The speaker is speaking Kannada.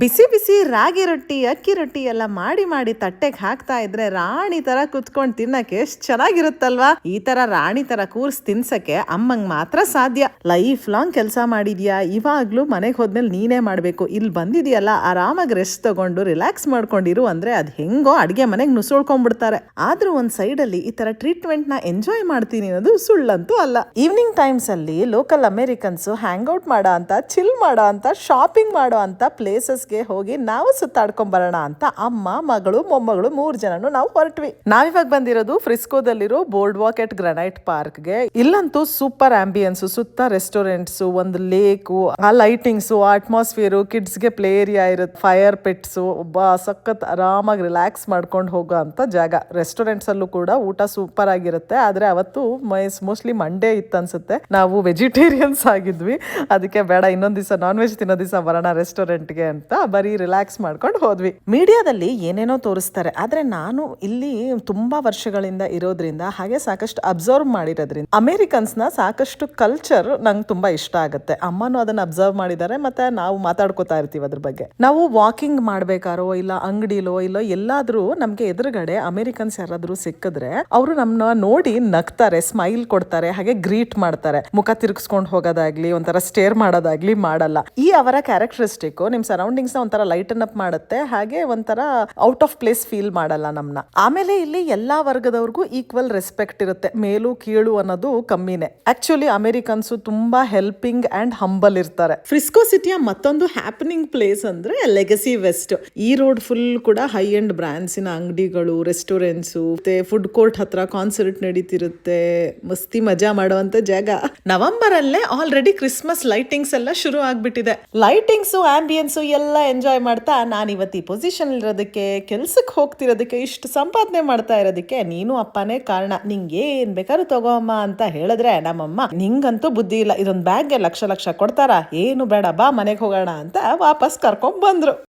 ಬಿಸಿ ಬಿಸಿ ರಾಗಿ ರೊಟ್ಟಿ, ಅಕ್ಕಿ ರೊಟ್ಟಿ ಎಲ್ಲ ಮಾಡಿ ಮಾಡಿ ತಟ್ಟೆಗೆ ಹಾಕ್ತಾ ಇದ್ರೆ ರಾಣಿ ತರ ಕುತ್ಕೊಂಡು ತಿನ್ನಕ್ಕೆ ಎಷ್ಟು ಚೆನ್ನಾಗಿರುತ್ತಲ್ವಾ? ಈ ತರ ರಾಣಿ ತರ ಕೂರ್ಸ್ ತಿನ್ಸಕ್ಕೆ ಅಮ್ಮಂಗ್ ಮಾತ್ರ ಸಾಧ್ಯ. ಲೈಫ್ ಲಾಂಗ್ ಕೆಲಸ ಮಾಡಿದ್ಯಾ? ಇವಾಗ್ಲೂ ಮನೆಗೆ ಹೋದ್ಮೇಲೆ ನೀನೇ ಮಾಡ್ಬೇಕು. ಇಲ್ಲಿ ಬಂದಿದ್ಯಲ್ಲ? ಆರಾಮಾಗಿ ರೆಸ್ಟ್ ತಗೊಂಡು ರಿಲ್ಯಾಕ್ಸ್ ಮಾಡ್ಕೊಂಡಿರು ಅಂದ್ರೆ ಅದ್ ಹೆಂಗೋ ಅಡ್ಗೆ ಮನೆಗೆ ನುಸುಳ್ಕೊಂಡ್ಬಿಡ್ತಾರೆ ಆದ್ರೂ ಒಂದ್ ಸೈಡ್ ಅಲ್ಲಿ ಈ ತರ ಟ್ರೀಟ್ಮೆಂಟ್ನ ಎಂಜಾಯ್ ಮಾಡ್ತೀನಿ ಅನ್ನೋದು ಸುಳ್ಳಂತೂ ಅಲ್ಲ. ಈವ್ನಿಂಗ್ ಟೈಮ್ಸ್ ಅಲ್ಲಿ ಲೋಕಲ್ ಅಮೆರಿಕನ್ಸ್ ಹ್ಯಾಂಗ್ ಔಟ್ ಮಾಡೋ ಅಂತ ಚಿಲ್ ಮಾಡೋ ಅಂತ ಶಾಪಿಂಗ್ ಮಾಡೋ ಅಂತ ಪ್ಲೇಸಸ್ಗೆ ಹೋಗಿ ನಾವು ಸುತ್ತಾಡ್ಕೊಂಡ್ ಬರೋಣ ಅಂತ ಅಮ್ಮ, ಮಗಳು, ಮೊಮ್ಮಗಳು ಮೂರು ಜನನು ನಾವು ಹೊರಟ್ವಿ. ನಾವಿವಾಗ ಬಂದಿರೋದು ಫ್ರಿಸ್ಕೋದಲ್ಲಿರೋ ಬೋರ್ಡ್ ವಾಕ್ ಎಟ್ ಗ್ರನೈಟ್ ಪಾರ್ಕ್ಗೆ. ಇಲ್ಲಂತೂ ಸೂಪರ್ ಆಂಬಿಯನ್ಸ್, ಸುತ್ತ ರೆಸ್ಟೋರೆಂಟ್ಸ್, ಒಂದು ಲೇಕು, ಆ ಲೈಟಿಂಗ್ಸ್ ಅಟ್ಮಾಸ್ಫಿಯರ್, ಕಿಡ್ಸ್ಗೆ ಪ್ಲೇ ಏರಿಯಾ ಇರುತ್ತೆ, ಫೈರ್ ಪಿಟ್ಸ್, ಒಬ್ಬ ಸಖತ್ ಆರಾಮಾಗಿ ರಿಲ್ಯಾಕ್ಸ್ ಮಾಡ್ಕೊಂಡು ಹೋಗೋ ಅಂತ ಜಾಗ. ರೆಸ್ಟೋರೆಂಟ್ಸ್ ಅಲ್ಲೂ ಕೂಡ ಊಟ ಸೂಪರ್ ಆಗಿರುತ್ತೆ, ಆದ್ರೆ ಅವತ್ತು ಮೋಸ್ಟ್ಲಿ ಮಂಡೇ ಇತ್ತು ಅನ್ಸುತ್ತೆ. ನಾವು ವೆಜಿಟೇರಿಯನ್ಸ್ ಆಗಿದ್ವಿ, ಅದಕ್ಕೆ ಬೇಡ, ಇನ್ನೊಂದ್ ದಿವಸ ನಾನ್ ವೆಜ್ ತಿನ್ನೋ ದಿವಸ ಬರೋಣ ರೆಸ್ಟೋರೆಂಟ್ಗೆ ಅಂತ. ಬರೀ ರಿಲ್ಯಾಕ್ಸ್ ಮಾಡ್ಕೊಂಡು ಹೋದ್ವಿ. ಮೀಡಿಯಾದಲ್ಲಿ ಏನೇನೋ ತೋರಿಸ್ತಾರೆ, ಆದ್ರೆ ನಾನು ಇಲ್ಲಿ ತುಂಬಾ ವರ್ಷಗಳಿಂದ ಇರೋದ್ರಿಂದ ಹಾಗೆ ಸಾಕಷ್ಟು ಅಬ್ಸರ್ವ್ ಮಾಡಿರೋದ್ರಿಂದ ಅಮೆರಿಕನ್ಸ್ನ ಸಾಕಷ್ಟು ಕಲ್ಚರ್ ನಂಗೆ ತುಂಬಾ ಇಷ್ಟ ಆಗುತ್ತೆ. ಅಮ್ಮನೂ ಅದನ್ನ ಅಬ್ಸರ್ವ್ ಮಾಡಿದ್ದಾರೆ, ಮತ್ತೆ ನಾವು ಮಾತಾಡ್ಕೋತಾ ಇರ್ತೀವಿ ಅದ್ರ ಬಗ್ಗೆ. ನಾವು ವಾಕಿಂಗ್ ಮಾಡ್ಬೇಕಾರೋ, ಇಲ್ಲ ಅಂಗಡಿಲೋ, ಇಲ್ಲೋ ಎಲ್ಲಾದ್ರೂ ನಮ್ಗೆ ಎದುರುಗಡೆ ಅಮೆರಿಕನ್ಸ್ ಯಾರಾದ್ರೂ ಸಿಕ್ಕಿದ್ರೆ ಅವರು ನಮ್ಮನ್ನ ನೋಡಿ ನಗ್ತಾರೆ ಸ್ಮೈಲ್ ಕೊಡ್ತಾರೆ, ಹಾಗೆ ಗ್ರೀಟ್ ಮಾಡ್ತಾರೆ. ಮುಖ ತಿರುಗಿಸ್ಕೊಂಡು ಹೋಗೋದಾಗ್ಲಿ, ಒಂಥರ ಸ್ಟೇರ್ ಮಾಡೋದಾಗ್ಲಿ ಮಾಡಲ್ಲ. ಈ ಅವರ ಕ್ಯಾರೆಕ್ಟರಿಸ್ಟಿಕ್ ನಿಮ್ ಸರೌಂಡಿಂಗ್ಸ್ ನ ಒಂಥರ ಲೈಟನ್ ಅಪ್ ಮಾಡುತ್ತೆ. ಹಾಗೆ ಒಂಥರ ಔಟ್ ಆಫ್ ಪ್ಲೇಸ್ ಫೀಲ್ ಮಾಡಲ್ಲ ನಮ್ಮನ್ನ ಆಮೇಲೆ ಇಲ್ಲಿ ಎಲ್ಲಾ ವರ್ಗದವ್ರಿಗೂ ಈಕ್ವಲ್ ರೆಸ್ಪೆಕ್ಟ್ ಇರುತ್ತೆ. ಮೇಲು, ಕೀಳು ಅನ್ನೋದು ಕಮ್ಮಿನೇ. ಆಕ್ಚುಲಿ ಅಮೆರಿಕನ್ಸ್ ತುಂಬಾ ಹೆಲ್ಪಿಂಗ್ ಅಂಡ್ ಹಂಬಲ್ ಇರ್ತಾರೆ. ಫ್ರಿಸ್ಕೋ ಸಿಟಿಯ ಮತ್ತೊಂದು ಹ್ಯಾಪನಿಂಗ್ ಪ್ಲೇಸ್ ಅಂದ್ರೆ ಲೆಗಸಿ ವೆಸ್ಟ್ ಈ ರೋಡ್ ಫುಲ್ ಕೂಡ ಹೈ ಅಂಡ್ ಬ್ರ್ಯಾಂಡ್ಸಿನ ಅಂಗಡಿಗಳು ರೆಸ್ಟೋರೆಂಟ್ಸು ಮತ್ತೆ ಫುಡ್ ಕೋರ್ಟ್ ಹತ್ರ ಕಾನ್ಸರ್ಟ್ ನಡೀತಿರುತ್ತೆ. ಮಸ್ತಿ ಮಜಾ ಮಾಡುವಂತ ಜಾಗ. ನವೆಂಬರ್ ಅಲ್ಲೇ ಆಲ್ರೆಡಿ ಕ್ರಿಸ್ಮಸ್ ಲೈಟಿಂಗ್ಸ್ ಎಲ್ಲ ಶುರು ಆಗ್ಬಿಟ್ಟಿದೆ ಲೈಟಿಂಗ್ಸ್ ಆಂಬಿಯನ್ಸು ಎಲ್ಲ ಎಂಜಾಯ್ ಮಾಡ್ತಾ ನಾನು ಇವತ್ತು ಈ ಪೊಸಿಷನ್ ಇರೋದಕ್ಕೆ ಕೆಲ್ಸಕ್ಕೆ ಹೋಗ್ತಿರೋದಕ್ಕೆ, ಇಷ್ಟು ಸಂಪಾದನೆ ಮಾಡ್ತಾ ಇರೋದಕ್ಕೆ ನೀನು ಅಪ್ಪನೇ ಕಾರಣ. ನಿಂಗೆ ಏನು ಬೇಕಾದ್ರೂ ತಗೋಮ್ಮ ಅಂತ ಹೇಳಿದ್ರೆ ನಮ್ಮಮ್ಮ, ನಿಂಗಂತೂ ಬುದ್ಧಿ ಇಲ್ಲ. ಇದೊಂದು ಬ್ಯಾಗ್ಗೆ ಲಕ್ಷ ಲಕ್ಷ ಕೊಡ್ತಾರ? ಏನು ಬೇಡ, ಬಾ ಮನೆಗೆ ಹೋಗೋಣ ಅಂತ ವಾಪಸ್ ಕರ್ಕೊಂಡ್ ಬಂದ್ರು